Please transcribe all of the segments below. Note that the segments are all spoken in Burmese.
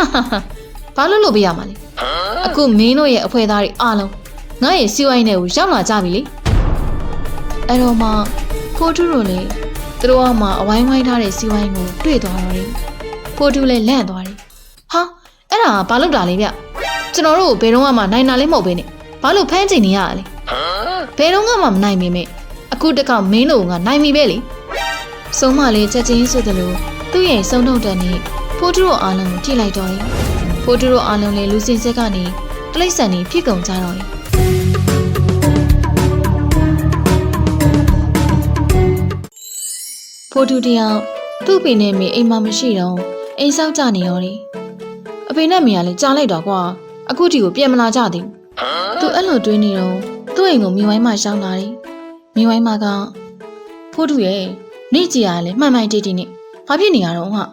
ဟာဟာဟာဘာလို့လုပ်ပေးရမှာလဲအခုမင်းတို့ရဲ့အဖွဲသားတွေအားလုံးငါ့ရဲ့စီဝိုင်းထဲကိုရောက်လာကြပြီလေအဲ့တော့မှဖိုးထုတို့လည်းသူတို့ကမှအဝိုင်းဝိုင်းထားတဲ့စီဝိုင်းကိုတွေ့သွားတော့တယ်ဖိုးထုလည်းလန့်သွားတယ်ဟာအဲ့ဒါဘာလုပ်တာလဲဗျကျွန်တော်တို့ဘယ်တော့မှနိုင်တာလည်းမဟုတ်ပဲနဲ့ဘာလို့ဖမ်းချင်နေရတာလဲဘယ်တော့မှမနိုင်မိမဲ့အခုတကောက်မင်းတို့ကနိုင်ပြီပဲလေဆုံးမလေးချက်ချင်းဆိုသလိုသူ့ရဲ့ဆုံးထုတ်တဲ့နေ့ ဖိုးထုတို့အားလုံးကိုကြည့်လိုက်တော့တယ်ဖိုးထုတို့အားလုံးလည်းလူစင်စစ်ကနေတိရစ္ဆာန်တွေဖြစ်ကုန်ကြတော့တယ်ဖိုးထုတယောက်သူ့အဖေနဲ့မေအိမ်မှာမရှိတော့အိမ်ဆောက်ကြနေရောတယ်အဖေနဲ့မေကလည်းကြားလိုက်တော့ကွာအခုတီကိုပြန်မလာကြသေးဘူးသူအဲ့လိုတွေးနေတော့သူ့အိမ်ကိုမိဝိုင်းမှရှောင်းလာတယ်မိဝိုင်းမကဖိုးထုရဲ့နေ့ကြီးကလည်းမှန်မှန်တိတိနဲ့ဘာဖြစ်နေရတော့ဟာ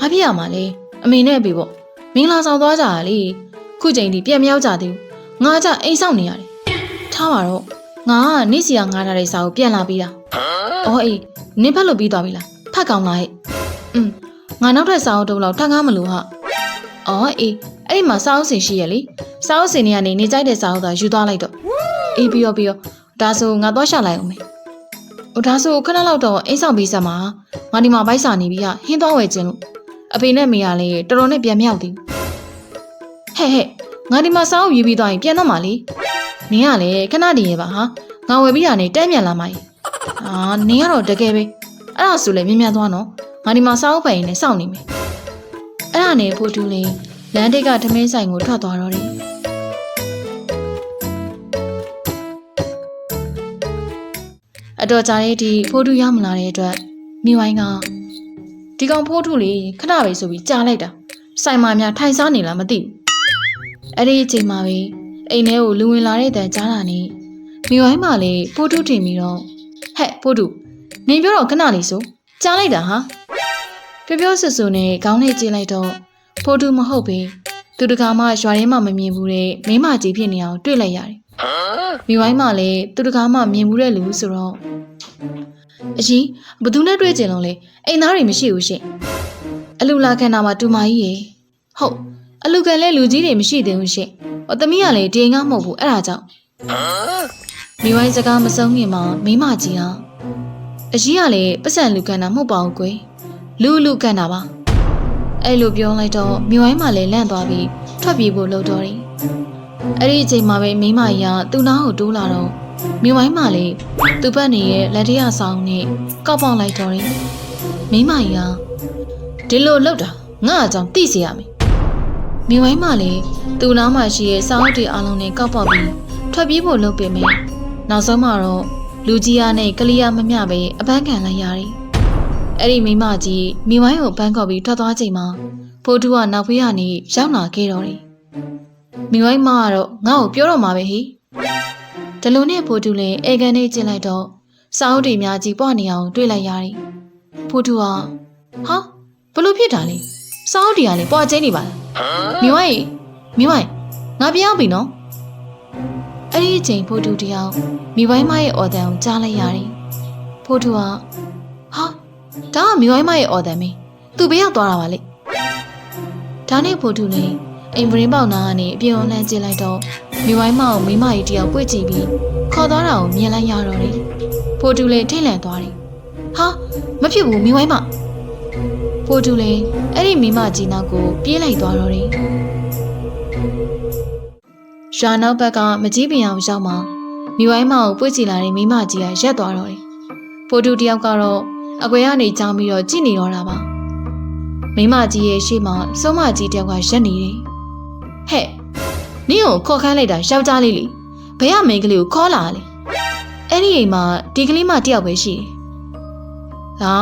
ဘာဖြစ်ရမှာလဲအမေနဲ့အဖေပေါ့မင်္ဂလာဆောင်သွားကြတာလေခုချိန်ဒီပြန်မရောက်ကြသေးဘူးငါကြအိမ်ဆောက်နေရတယ်ထားပါတော့ငါကနေ့စီကငါထားတဲ့စာကိုပြန်လာပြီးတာအော်အေးနင်းဖက်လို့ပြီးသွားပြီလားဖတ်ကောင်းလားဟဲ့อืมငါနောက်ထပ်စာအုပ်တုပ်လောက်ထပ်ကားမလို့ဟာအော်အေးအဲ့ဒီမှာစာအုပ်စင်ရှိရလေစာအုပ်စင်တွေကနေနေကြိုက်တဲ့စာအုပ်သာယူသွားလိုက်တော့အေးပြီးရောပြီးရောဒါဆိုငါသွားရှာလိုက်အောင်မယ်ဟိုဒါဆိုခဏလောက်တော့အိမ်ဆောင်ပြီးစမ်းပါငါဒီမှာဗိုက်စာနေပြီးဟဟင်းသွားဝယ်ခြင်းလို့ အဖေနဲ့မေကလည်းတော်တော်နဲ့ပြန်မြောက်သည်ဟဲ့ဟဲ့ငါဒီမှာစာအုပ်ယူပြီးသွားရင်ပြန်တော့မှာလေနင်ကလည်းခဏတည်းရပါဟာငါဝယ်ပြီးတာနဲ့တန်းမြန်လာမှာကြီးအာနင်ကတော့တကယ်ပဲအဲ့ဒါဆိုလည်းမြင်မြန်သွားနော်ငါဒီမှာစာအုပ်ပိုင်နဲ့စောင့်နေမယ်အဲ့ဒါနဲ့ဖိုးတူးလေးလမ်းတိတ်ကထမင်းဆိုင်ကိုထွက်သွားတော့တယ်အတော်ကြာတဲ့ဒီဖိုးတူးရောက်မလာတဲ့အတွက်မိဝိုင်းက ဒီကောင်ဖိုးတူးလေးခဏပဲဆိုပြီးကြားလိုက်တာဆိုင်မာများထိုင်စားနေလားမသိဘူးအဲ့ဒီအချိန်မှာပဲအိမ်ထဲကိုလူဝင်လာတဲ့တန်ကြားတာနဲ့မိဝိုင်းမှလည်းဖိုးတူးတင်ပြီးတော့ဟဲ့ဖိုးတူးနင်ပြောတော့ခဏလေးဆိုကြားလိုက်တာဟာပြောပြောဆွဆွနဲ့ခေါင်းနဲ့ကြည့်လိုက်တော့ဖိုးတူးမဟုတ်ပဲသူတကာမှရွာထဲမှာမမြင်ဘူးတဲ့မိမကြီးဖြစ်နေအောင်တွေ့လိုက်ရတယ်မိဝိုင်းမှလည်းသူတကာမှမြင်ဘူးတဲ့လူဆိုတော့ အကြီးဘသူနဲ့တွေ့ကြင်လုံးလဲအိမ်သားတွေမရှိဘူးရှင်အလူလာခန္ဓာမှာတူမကြီးရေဟုတ်အလူကန်လဲလူကြီးတွေမရှိသေးဘူးရှင်ဟောသမီးကလည်းဒီငါမဟုတ်ဘူးအဲ့ဒါကြောင့်မိဝိုင်းစကားမဆုံးခင်မှာမိမကြီးဟာအကြီးကလည်းပတ်စံလူကန်တာမဟုတ်ပါဘူးကွယ်လူလူကန်တာပါအဲ့လိုပြောလိုက်တော့မိဝိုင်းမှလည်းလန့်သွားပြီးထွက်ပြေးဖို့လုပ်တော့တယ်အဲ့ဒီအချိန်မှာပဲမိမကြီးကသူ့နားကိုတိုးလာတော့ မိဝိုင်းမှလည်းသူ့ဘက်နေရဲ့လက်တရဆောင်နဲ့ကောက်ပေါက်လိုက်တော့တယ်မိမကြီးကဒီလိုလှုပ်တာငါ့အကြောင်းသိစေရမယ်မိဝိုင်းမှလည်းသူ့နားမှာရှိရဲ့စောင်းတွေအလုံးနဲ့ကောက်ပေါက်ပြီးထွက်ပြေးဖို့လုပ်ပေမဲ့နောက်ဆုံးမှာတော့လူကြီးအားနဲ့ကလေးအားမမျှပဲအပန်းခံလိုက်ရတယ်အဲ့ဒီမိမကြီးမိဝိုင်းကိုပန်းကောက်ပြီးထွက်သွားချိန်မှာဖိုးတူကနောက်ဖေးကနေရောက်လာခဲ့တော့တယ်မိဝိုင်းမကတော့ငါ့ကိုပြောတော့မှာပဲဟိ ဒီလိုနဲ့ဖိုးတူလည်းအေကန်နဲ့ကျင်လိုက်တော့စောင်းတွေများကြီးပွားနေအောင်တွေ့လိုက်ရတယ်ဖိုးတူကဟာဘလို့ဖြစ်တာလဲစောင်းတွေကလည်းပွားချင်းနေပါလားမိဝိုင်းမိဝိုင်းငါပြောင်းပြီနော်အဲ့ဒီအချိန်ဖိုးတူတယောက်မိဝိုင်းမရဲ့အော်တန်ကိုကြားလိုက်ရတယ်ဖိုးတူကဟာဒါကမိဝိုင်းမရဲ့အော်တန်မင်းသူဘယ်ရောက်သွားတာပါလဲဒါနဲ့ဖိုးတူလည်းအိမ်ပရင်းပေါက်နာကနေအပြင်အောင်လှမ်းကြည့်လိုက်တော့ မိဝိုင်းမကိုမိမကြီးတယောက်ပွေ့ကြည့်ပြီးခေါ်သွားတာကိုမြင်လိုက်ရတော့တယ်ဖိုးတူလည်းထိတ်လန့်သွားတယ်ဟာမဖြစ်ဘူးမိဝိုင်းမဖိုးတူလည်းအဲ့ဒီမိမကြီးနောက်ကိုပြေးလိုက်သွားတော့တယ်ရွာနောက်ဘက်ကမကြီးပင်အောင်ရောက်မှမိဝိုင်းမကိုပွေ့ကြည့်လာတဲ့မိမကြီးကရက်သွားတော့တယ်ဖိုးတူတယောက်ကတော့အကွယ်ကနေကြောင်းပြီးတော့ကြည့်နေတော့တာပါမိမကြီးရဲ့ရှေ့မှာစုံမကြီးတယောက်ကရက်နေတယ်ဟဲ့ နင့်ကိုခေါ်ခိုင်းလိုက်တာယောက်ျားလေးလေဘယ်ကမိန်းကလေးကိုခေါ်လာလဲအဲ့ဒီအိမ်မှာဒီကလေးမတယောက်ပဲရှိတယ်ဟာ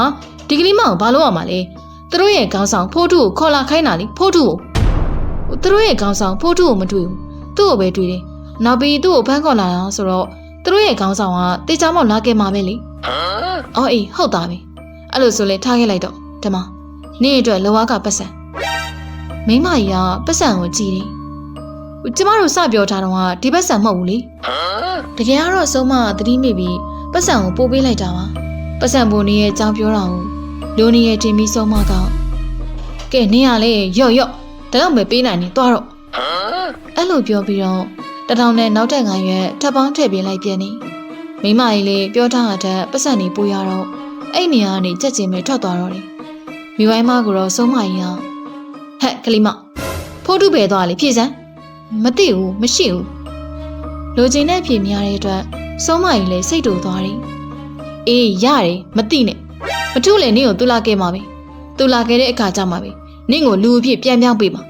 ဒီကလေးမကိုဘာလို့ရမှာလဲသူတို့ရဲ့ခေါင်းဆောင်ဖိုးထုကိုခေါ်လာခိုင်းတာလေဖိုးထုကိုသူတို့ရဲ့ခေါင်းဆောင်ဖိုးထုကိုမတွေ့ဘူးသူ့ကိုပဲတွေ့တယ်နောက်ပြီးသူ့ကိုဖမ်းခေါ်လာတာဆိုတော့သူတို့ရဲ့ခေါင်းဆောင်ကတေချာမောက်လာခဲ့မှာပဲလေအော်အေးဟုတ်သားပဲအဲ့လိုဆိုလဲထားခဲ့လိုက်တော့ဒီမှာနေ့အတွက်လောကကပတ်စံမိမကြီးကပတ်စံကိုကြည်တယ် ကျမတို့စပြောထားတော့ကဒီပတ်စံမဟုတ်ဘူးလေတကယ်ကတော့ဆုံးမသတိမိပြီးပတ်စံကိုပို့ပေးလိုက်တာပါပတ်စံပုံနေရဲ့အကြောင်းပြောတာကိုလိုနေရဲ့တင်ပြီးဆုံးမကကဲနေရလေရော့ရော့တဒါတော့ပဲပေးနိုင်နေသွားတော့အဲ့လိုပြောပြီးတော့တထောင်နဲ့နောက်ထပ်ငါရွက်ထပ်ပေါင်းထည့်ပေးလိုက်ပြန်နေမိမကြီးလေးပြောထားတဲ့ပတ်စံနေပိုးရတော့အဲ့နေရာကနေကြက်ကျင်ပဲထွက်သွားတော့တယ်မိဝိုင်းမကတော့ဆုံးမကြီးဟာဟဲ့ကလေးမဖိုးတုပဲသွားလေဖြည့်စမ်း မသိဘူးမရှိဘူးလိုချင်တဲ့ဖြည့်များတဲ့အတွက်ဆုံးမကြီးလည်းစိတ်တူသွားတယ်အေးရတယ်မသိနဲ့မထုလည်းနင့်ကိုတူလာခဲ့မှာပဲတူလာခဲ့တဲ့အခါကျမှပဲနင့်ကိုလူအဖြစ်ပြန်ပြောင်းပေးမှာ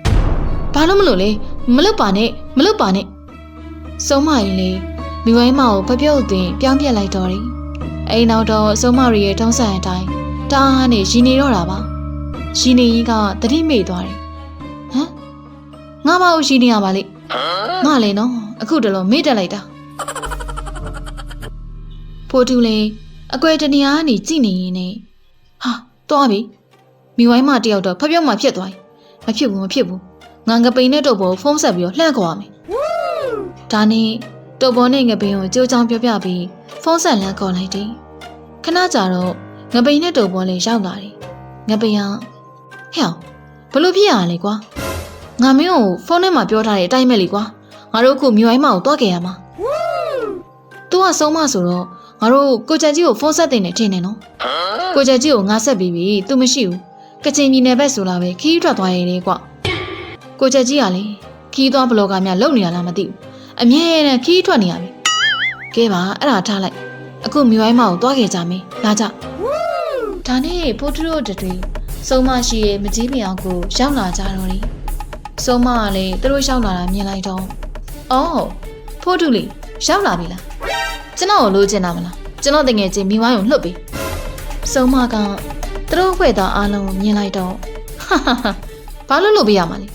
ဘာလို့မလို့လဲမလုပ်ပါနဲ့မလုပ်ပါနဲ့ဆုံးမကြီးလေမိဝိုင်းမကိုဖပြုတ်သွင်းပြောင်းပြက်လိုက်တော့တယ်အဲ့နောက်တော့ဆုံးမရီရဲ့ထုံးစံအတိုင်းတားဟာနေရီနေတော့တာပါရီနေကြီးကတတိမေ့သွားတယ်ဟမ် ငါမဟုတ်ရီနေရပါလေငါလည်းနော်အခုတလုံးမေ့တက်လိုက်တာဖိုးတူလေအကွယ်တနေရာကနေကြည်နေရင်နဲ့ဟာသွားပြီမိဝိုင်းမတယောက်တော့ဖပြုတ်မှဖြစ်သွားပြီမဖြစ်ဘူးမဖြစ်ဘူးငါငပိန်နဲ့တော့ဘောဖုံးဆက်ပြီးတော့လှန့်ခေါ်ရမယ်ဒါနဲ့တုပ်ပေါ်နဲ့ငပိန်ကိုကြိုးချောင်းပြောပြပြီးဖုံးဆက်လန့်ခေါ်လိုက်တယ်ခဏကြာတော့ငပိန်နဲ့တုပ်ပေါ်လေးရောက်လာတယ်ငပိန်ကဟဲ့အောင်ဘလို့ဖြစ်ရလဲကွာ ငါမင်းကိုဖုန်းထဲမှာပြောထားတဲ့အတိုင်းပဲလေကွာငါတို့အခုမြို့အိုင်းမကိုတွားခဲ့ရမှာ तू ကဆုံးမဆိုတော့ငါတို့ကိုချက်ကြီးကိုဖုန်းဆက်တင်နေထင်တယ်နော်ကိုချက်ကြီးကိုငါဆက်ပြီးပြီ तू မရှိဘူးကချင်ပြည်နယ်ဘက်ဆိုလာပဲခီးထွက်သွားရည်ကွာကိုချက်ကြီးကလေခီးသွားဘလော့ဂါများလုံနေရလားမသိဘူးအမြဲတမ်းခီးထွက်နေရပြီကဲပါအဲ့ဒါထားလိုက်အခုမြို့အိုင်းမကိုတွားခဲ့ကြမယ်လာကြဒါနဲ့ဖိုးထရိုးတွေစုံမရှိရဲ့မကြီးပင်အောင်ကိုရောက်လာကြတော့တယ် စုံမကလည်းသူတို့ရောက်လာတာမြင်လိုက်တော့အော်ဖိုးတူလေးရောက်လာပြီလားကျွန်တော်ကိုလိုချင်တာမလားကျွန်တော်တငယ်ချင်းမိဝိုင်းကိုလှုပ်ပြီးစုံမကသူတို့ဖွဲ့သားအားလုံးကိုမြင်လိုက်တော့ဟာဟာဟာဘာလို့လုပ်ပေးရမှာလဲ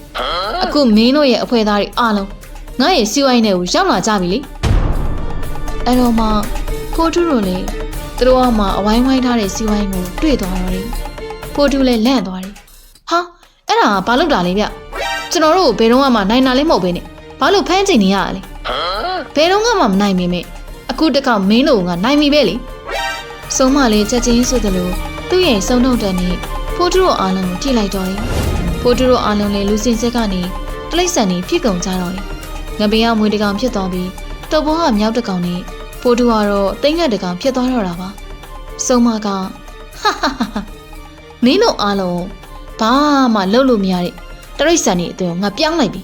အခုမင်းတို့ရဲ့အဖွဲသားတွေအားလုံးငါ့ရဲ့စီဝိုင်းထဲကိုရောက်လာကြပြီလေအဲ့တော့မှဖိုးထူးတို့လေသူတို့ကမှအဝိုင်းဝိုင်းထားတဲ့စီဝိုင်းကိုတွေ့သွားတော့တယ်ဖိုးထူးလည်းလန့်သွားတယ်ဟာအဲ့ဒါကဘာလုပ်တာလဲဗျ ကျွန်တော်တို့ဘယ်တော့မှနိုင်တာလေးမဟုတ်ဘဲနဲ့ဘာလို့ဖမ်းချင်နေရလဲဘယ်တော့မှမနိုင်မိမဲ့အခုတကောက်မင်းတို့ကနိုင်ပြီပဲလေစုံမလေးချက်ချင်းဆိုသလိုသူ့ရဲ့စုံထုတ်တဲ့နေ့ဖိုးထူတို့အားလုံးကိုထိလိုက်တော့တယ်ဖိုးထူတို့အားလုံးလည်းလူစင်ဆက်ကနေတလိษံနေဖြစ်ကုန်ကြတော့တယ်ငပင်ကမွေတကောင်ဖြစ်သွားပြီးတော်ဘောကမြောက်တကောင်နဲ့ဖိုးထူကတော့တိမ့်ငတ်တကောင်ဖြစ်သွားတော့တာပါစုံမကဟာဟာဟာမင်းတို့အားလုံးဘာမှလုပ်လို့မရတဲ့ တရိษံနေအသွင်ကိုငါပြောင်းလိုက်ပြီ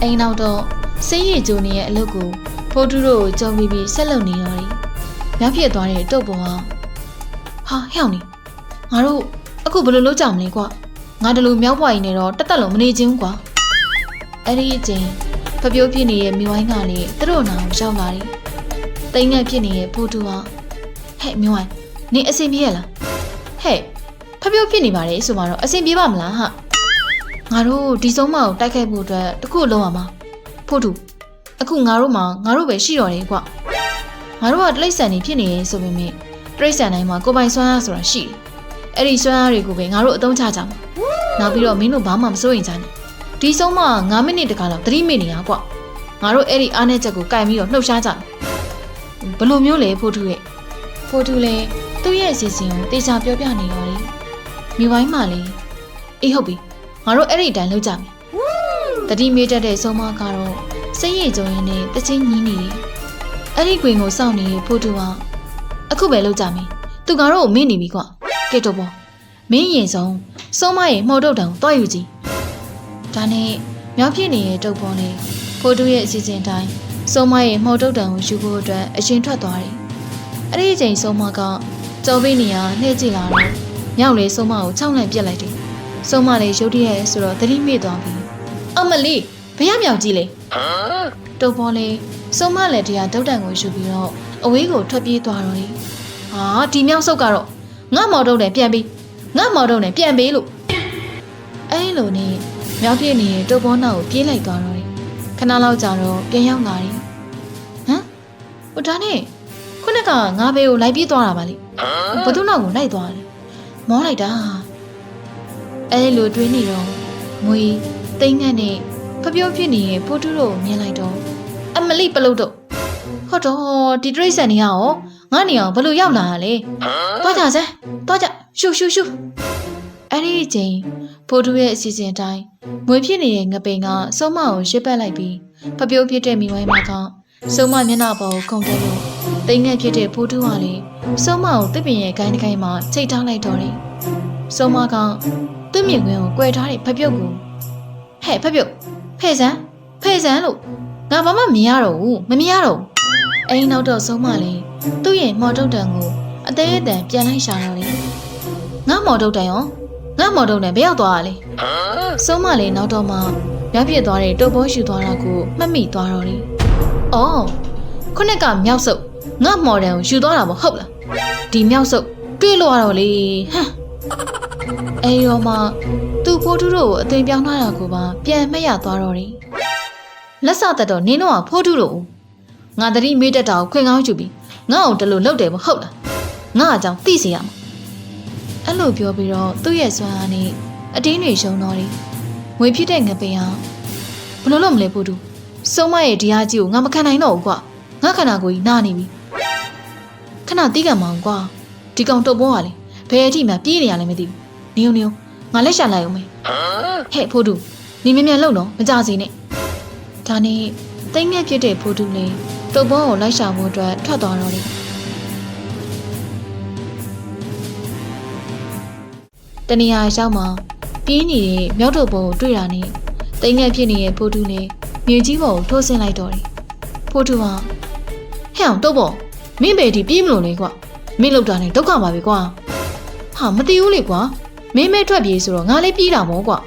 အိမ်နောက်တော့စင်းရည်ကျိုးနေရဲ့အလုပ်ကိုဖိုးတူတို့ကိုကြုံပြီးပြီးဆက်လုပ်နေတော့တယ်။မြောက်ဖြစ်သွားတဲ့တုတ်ပေါ်ကဟာဟဲ့အောင်နေငါတို့အခုဘယ်လိုလုပ်ကြမလဲကွာ။ငါတလူမြောက်ပွားရင်တော့တက်တက်လုံးမနေချင်းကွာ။အဲ့ဒီအချိန်ဖပြိုးဖြစ်နေတဲ့မိဝိုင်းကလည်းသူတို့နာကိုရောက်လာတယ်။တိမ်ငက်ဖြစ်နေတဲ့ဖိုးတူကဟဲ့မိဝိုင်းနေအဆင်ပြေရလား။ဟဲ့ဖပြိုးဖြစ်နေပါလေဆိုမှတော့အဆင်ပြေပါမလားဟာ။ ငါတို့ဒီဆုံးမကိုတိုက်ခိုက်ဖို့အတွက်တခုလုံးရမှာဖိုးတူအခုငါတို့မှာငါတို့ပဲရှိတော်တယ်ကွငါတို့ကတိရစ္ဆာန်တွေဖြစ်နေရင်ဆိုပေမဲ့တိရစ္ဆာန်တိုင်းမှာကိုယ်ပိုင်စွမ်းအားဆိုတာရှိတယ်အဲ့ဒီစွမ်းအားတွေကိုပဲငါတို့အသုံးချကြမှာနောက်ပြီးတော့မင်းတို့ဘာမှမစိုးရင်ကြနဲ့ဒီဆုံးမ9မိနစ်တခါလောက်3မိနစ်ရကွငါတို့အဲ့ဒီအားနဲ့ချက်ကိုကင်ပြီးတော့နှုတ်ရှားကြမယ်ဘယ်လိုမျိုးလဲဖိုးထူရဲ့ဖိုးထူလည်းသူ့ရဲ့အစီအစဉ်ကိုတေချာပြောပြနေတော့လေမိဝိုင်းမှလည်းအေးဟုတ်ပြီ ငါတို့အဲ့ဒီအတိုင်းလုပ်ကြမယ်တတိမေးတတ်တဲ့ဆုံးမကတော့စိတ်ရည်ကြုံရင်းနဲ့တချင်းညီးနေတယ်။အဲ့ဒီကွင်ကိုစောင့်နေတဲ့ဖိုးတူကအခုပဲလောက်ကြမင်း။သူကတော့မင်းနေပြီကွာ။ကဲတော့ပေါ့။မင်းရင်ဆုံးစုံမရဲ့မှုတ်တုတ်တံကိုတွားယူကြည့်။ဒါနဲ့မြောက်ဖြစ်နေတဲ့တုတ်ပေါ်နဲ့ဖိုးတူရဲ့အစီအစဉ်တိုင်းစုံမရဲ့မှုတ်တုတ်တံကိုယူဖို့အတွက်အရှင်ထွက်သွားတယ်။အဲ့ဒီအချိန်စုံမကကြောပိနေရနှဲ့ကြည့်လာတော့မြောက်လေစုံမကိုခြောက်လန့်ပြစ်လိုက်တယ်။ စုံမလည်းရုတ်တရက်ဆိုတော့သတိမေ့သွားပြီ။အမလီဘယ်ရမြောက်ကြည့်လေ။တုပ်ပေါ်လေးစုံမလက်တရားဒုတ်တန်ကိုယူပြီးတော့အဝေးကိုထွက်ပြေးသွားတော့လေ။ဟာဒီမြောက်ဆုပ်ကတော့ငါမော်တုံးနဲ့ပြန်ပြီးငါမော်တုံးနဲ့ပြန်ပေးလို့အဲလိုနဲ့မြောက်ပြည့်နေတဲ့တုပ်ပေါ်နောက်ကိုပြေးလိုက်သွားတော့လေ။ခဏလောက်ကြာတော့ပြန်ရောက်လာတယ်။ဟမ်ဟိုဒါနဲ့ခုနကငါဘေးကိုလိုက်ပြေးသွားတာပါလေ။ဘသူနောက်ကိုလိုက်သွားတယ်။မောလိုက်တာ။ အဲလိုတွေးနေတော့ငွေတိတ်ငတ်နဲ့ဖျော်ဖြစ်နေတဲ့ဖိုးတူတို့ကိုမြင်လိုက်တော့အမလိပလုတ်တော့ဟုတ်တော့ဒီတရိတ်ဆန်နေရအောင်ငါနေအောင်ဘလို့ရောက်လာတာလဲတွားကြစမ်းတွားကြရှူရှူရှူအဲ့ဒီဒီအချိန်ဖိုးတူရဲ့အစီအစဉ်အတိုင်းမွေဖြစ်နေတဲ့ငပိန်ကစုံမကိုရှစ်ပတ်လိုက်ပြီးဖပြိုးဖြစ်တဲ့မိဝိုင်းမကစုံမမျက်နှာပေါ်ကိုခုန်တက်လို့တိမ်ငယ်ဖြစ်တဲ့ဖိုးတူကလည်းစုံမကိုတစ်ပင်ရဲ့ဂိုင်းတစ်ဂိုင်းမှာချိတ်ထားလိုက်တော့တယ်။စုံမက သူ့မြင်ကွင်းကို꿰ထားတဲ့ဖပြုတ်ကိုဟဲ့ဖပြုတ်ဖဲ့စမ်းဖဲ့စမ်းလို့ငါဘာမှမရတော့ဘူးမမြင်ရတော့ဘူးအိမ်နောက်တော့စုံမလည်းသူ့ရဲ့မော်တုတ်တန်ကိုအသေးအတန်ပြန်လိုက်ရှာတော့တယ်ငါမော်တုတ်တန်ရောငါမော်တုတ်တန်ဘယ်ရောက်သွားတာလဲစုံမလည်းနောက်တော့မှရပြစ်သွားတဲ့တုပ်ဘောရှူသွားတာကိုမှတ်မိသွားတော့တယ်အော်ခုနကမြောက်စုပ်ငါမော်ဒန်ကိုယူသွားတာမဟုတ်လားဒီမြောက်စုပ်တွေ့လို့ရတော့လေဟမ် အဲဒီတော့မှသူ့ဖိုးထုတို့ကိုအသွင်ပြောင်းထားတာကိုပါပြန်မှတ်ရသွားတော့တယ်လက်စသက်တော့နင်းတော့ကဖိုးထုတို့ငါတတိမေးတတ်တာကိုခွင်ကောင်းယူပြီးငါ့ကိုတလို့လုပ်တယ်မဟုတ်လားငါအကြောင်းသိစေရမှာအဲ့လိုပြောပြီးတော့သူ့ရဲ့စွမ်းအားနဲ့အတင်းတွေရှုံတော့တယ်ငွေဖြစ်တဲ့ငပိန်ဟာဘလို့လို့မလဲဖိုးထုစုံမရဲ့ဒီအားကြီးကိုငါမခံနိုင်တော့ဘူးကွာငါခန္ဓာကိုယ်ကြီးနာနေပြီခဏတီးကံမအောင်ကွာဒီကောင်တုတ်ပေါ်ကလေဘယ်အထိမှပြေးနေရလဲမသိဘူး နင်းုံနင်းုံငါလက်ရှာလိုက်အောင်မယ်ဟဲ့ဖိုးတူနင်းမြန်မြန်လှုပ်နော်မကြစီနဲ့ဒါနဲ့တိတ်မြက်ဖြစ်တဲ့ဖိုးတူလည်းတုပ်ဘောကိုလိုက်ရှာမှုအတွက်ထွက်သွားတော့တယ်တနေရာရောက်မှပြင်းနေတဲ့မြောက်တုပ်ဘောကိုတွေ့တာနဲ့တိတ်ငက်ဖြစ်နေတဲ့ဖိုးတူနဲ့မြေကြီးပေါ်ကိုထိုးဆင်းလိုက်တော့တယ်ဖိုးတူကဟဲ့အောင်တုပ်ဘောမင်းပဲဒီပြေးမလို့လေကွာမင်းလောက်တာနဲ့ဒုက္ခပါပဲကွာဟာမတည်ဘူးလေကွာ မင်းမဲထွက်ပြေးဆိုတော့ငါလည်းပြေးတာမို့ကွာ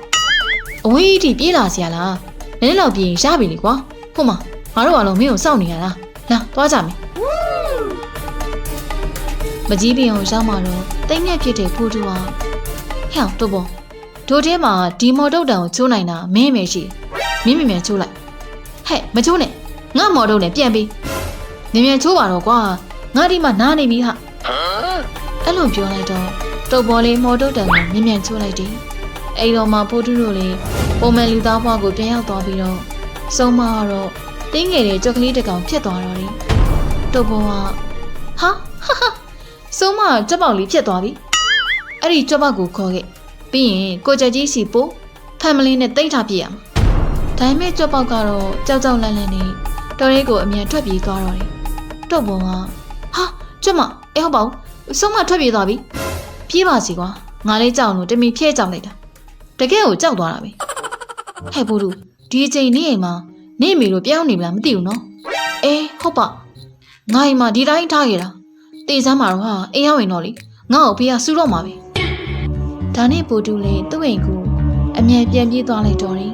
အဝေးထိပြေးလာစီရလားနည်းနည်းတော့ပြေးရင်ရပြီလေကွာဟုတ်မငါတို့ကလုံးမင်းကိုစောင့်နေရတာလာသွားကြမယ်မကြီးပင်ကိုရောက်မှတော့တိတ်ငက်ဖြစ်တဲ့ဖိုးထုကဟဲ့အောင်တုတ်ပေါ်ဒိုထဲမှာဒီမော်တုတ်တန်ကိုချိုးနိုင်တာမင်းပဲရှိတယ်မင်းမြင်မြန်ချိုးလိုက်ဟဲ့မချိုးနဲ့ငါမော်တုတ်နဲ့ပြန်ပြီးမြင်မြန်ချိုးပါတော့ကွာငါဒီမှာနားနေပြီဟာအဲ့လိုပြောလိုက်တော့ တုတ်ပေါ်လေးမော်တုတ်တန်ကိုမြင်မြန်ချိုးလိုက်တယ်အဲ့တော့မှဖိုးထုတို့လေးပုံမှန်လူသားဘွားကိုပြန်ရောက်သွားပြီးတော့စုံမကတော့တင်းငယ်တဲ့ကြောက်ကလေးတစ်ကောင်ဖြစ်သွားတော့တယ်တုတ်ပေါ်ကဟာဟာဟာစုံမကကြက်ပေါက်လေးဖြစ်သွားပြီအဲ့ဒီကြက်ပေါက်ကိုခေါ်ခဲ့ပြီးရင်ကိုကြက်ကြီးစီပို့ဖမ်မလီနဲ့တိတ်ထားပြရမှာဒါပေမဲ့ကြက်ပေါက်ကတော့ကြောက်ကြောက်လန့်လန့်နဲ့တော်ရဲကိုအမြန်ထွက်ပြေးသွားတော့တယ်တုတ်ပေါ်ကဟာကြက်မအေးဟုတ်ပါဘူးစုံမထွက်ပြေးသွားပြီ ပြေးပါစီကွာငါလေးကြောက်လို့တမီဖျဲကြောက်လိုက်တာတကယ်ကိုကြောက်သွားတာပဲဟဲ့ဘူးလူဒီအချိန်နေအိမ်မှာနေမိလို့ပြောင်းနေမလားမသိဘူးနော်အေးဟုတ်ပါငါအိမ်မှာဒီတိုင်းထားခဲ့တာတေးစမ်းမှာတော့ဟာအိမ်ရောက်ရင်တော့လေငါ့ကိုဖေးကစူတော့မှာပဲဒါနဲ့ပိုတူလေသူ့အိမ်ကိုအမြန်ပြန်ပြေးသွားလိုက်တော့တယ်